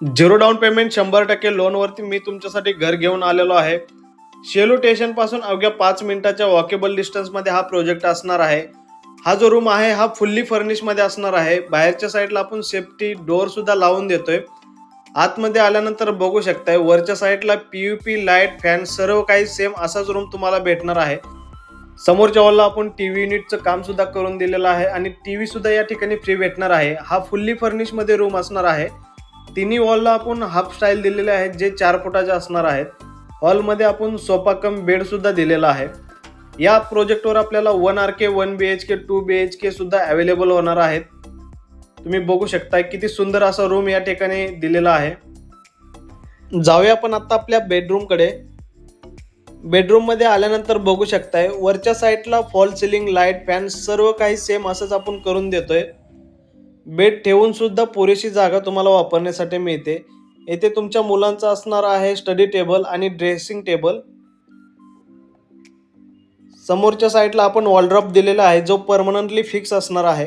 Zero down payment शंभर टक्के लोनवरती मी तुमच्यासाठी घर घेऊन आलेलो आहे. शेलू स्टेशनपासून अवघ्या पाच मिनिटाच्या वॉकेबल डिस्टन्समध्ये हा प्रोजेक्ट असणार आहे. हा जो रूम आहे हा फुल्ली फर्निशमध्ये असणार आहे. बाहेरच्या साईडला आपण सेफ्टी डोअरसुद्धा लावून देतोय. आतमध्ये आल्यानंतर बघू शकताय वरच्या साईडला P U P light fan सर्व काही सेम असाच रूम तुम्हाला भेटणार आहे. समोरच्या वॉलला आपण टी व्ही युनिटचं काम सुद्धा करून दिलेलं आहे आणि टी व्ही सुद्धा या ठिकाणी फ्री भेटणार आहे. हा फुल्ली फर्निशमध्ये रूम असणार आहे. तिन्ही वॉलला आपण हाफ स्टाईल दिलेले आहेत जे चार फुटाचे असणार आहेत. हॉलमध्ये आपण सोफा कम बेडसुद्धा दिलेला आहे. या प्रोजेक्टवर आपल्याला one R K one B H K two B H K सुद्धा अवेलेबल होणार आहेत. तुम्ही बघू शकता किती सुंदर असा रूम या ठिकाणी दिलेला आहे. जाऊया आपण आत्ता आपल्या बेडरूमकडे बेडरूममध्ये आल्यानंतर बघू शकताय वरच्या साईडला फॉल सिलिंग लाइट फॅन सर्व काही सेम असंच आपण करून देतोय. बेड ठेवूनसुद्धा पुरेशी जागा तुम्हाला वापरण्यासाठी मिळते. येथे तुमच्या मुलांचा असणार आहे स्टडी टेबल आणि ड्रेसिंग टेबल समोरच्या साईडला आपण वॉलड्रॉप दिलेला आहे जो परमनंटली फिक्स असणार आहे.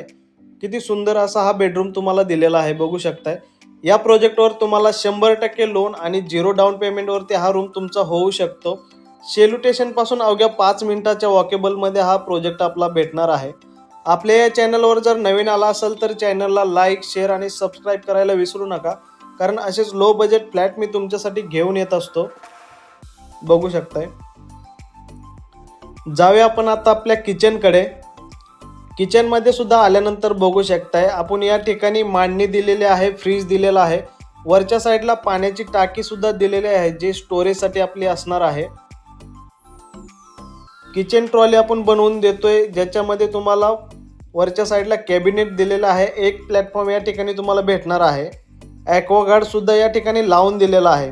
किती सुंदर असा हा बेडरूम तुम्हाला दिलेला आहे बघू शकताय. या प्रोजेक्टवर तुम्हाला शंभर टक्के लोन आणि झिरो डाऊन पेमेंटवरती हा रूम तुमचा होऊ शकतो. सेल्युटेशनपासून अवघ्या पाच मिनिटाच्या वॉकेबलमध्ये हा प्रोजेक्ट आपला भेटणार आहे. आपल्या या चॅनलवर जर नवीन आला असेल तर चॅनलला लाईक शेअर आणि सबस्क्राईब करायला विसरू नका. कारण असेच लो बजेट फ्लॅट मी तुमच्यासाठी घेऊन येत असतो. बघू शकताय. जाऊया आपण आता आपल्या किचनकडे किचनमध्ये सुद्धा आल्यानंतर बघू शकताय. आपण या ठिकाणी मांडणी दिलेली आहे फ्रीज दिलेला आहे. वरच्या साईडला पाण्याची टाकी सुद्धा दिलेली आहे जे स्टोरेजसाठी आपली असणार आहे. किचन ट्रॉली आपण बनवून देतोय ज्याच्यामध्ये तुम्हाला वरच्या साईडला कॅबिनेट दिलेला आहे. एक प्लॅटफॉर्म या ठिकाणी तुम्हाला भेटणार आहे. ॲक्वागार्डसुद्धा या ठिकाणी लावून दिलेला आहे.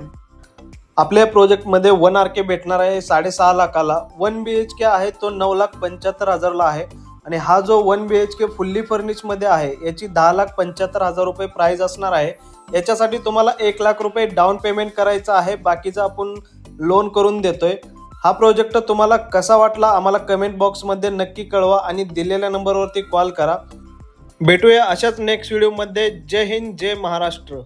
आपल्या प्रोजेक्टमध्ये वन आर के भेटणार आहे साडेसहा लाखाला. वन बी एच के आहे तो नऊ लाख पंच्याहत्तर हजारला आहे. आणि हा जो one B H K fully फर्निशमध्ये आहे याची दहा लाख पंच्याहत्तर हजार रुपये प्राईज असणार आहे. याच्यासाठी तुम्हाला एक लाख रुपये डाऊन पेमेंट करायचं आहे. बाकीचं आपण लोन करून देतोय. हा प्रोजेक्ट तुम्हाला कसा वाटला आम्हाला कमेंट बॉक्समध्ये नक्की कळवा आणि दिलेल्या नंबरवरती कॉल करा. भेटूया अशाच नेक्स्ट व्हिडिओमध्ये जय हिंद जय महाराष्ट्र.